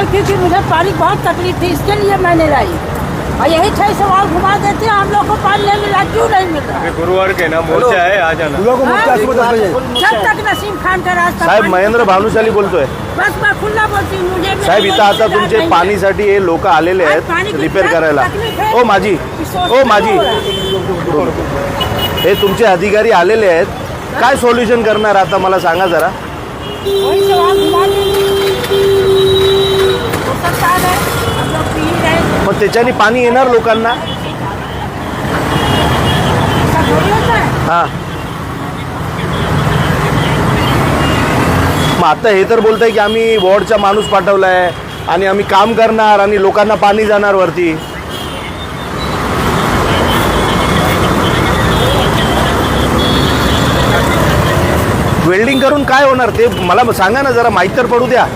लाई क्योंकि मुझे पानी बहुत तकलीफ थी इसके लिए मैंने लाई और यही छह सवाल घुमा देते हैं हम लोग को पानी नहीं मिला क्यों नहीं मिल रहा? ये गुरुवार के ना मोर्चा है आ जाना। जब तक नसीम खान का रास्ता साहेब महेंद्र भानुशाली बोलतोय बस मैं खुला बोलती हूँ मुझे साहेब इथं कोई आता तुमचे। पाणीसाठी हे। लोक आलेले आहेत रिपेअर इतना करायला है ओ माझी सोचना ओ माझी हो रहा है। हे तुमचे अधिकारी आलेले आहेत। काय सोल्युशन करणार आता मला सांगा जरा वही सवाल घुमा दीजिए हो सकता है हम लोग पी ही रहे मग त्याच्याने पाणी येणार लोकांना? हां. हा मग आता हे तर बोलताय की आम्ही वॉर्डचा माणूस पाठवलाय आणि आम्ही काम करणार आणि लोकांना पाणी जाणार वरती. वेल्डिंग करून काय होणार ते मला सांगा ना जरा माहीत तर पडू द्या.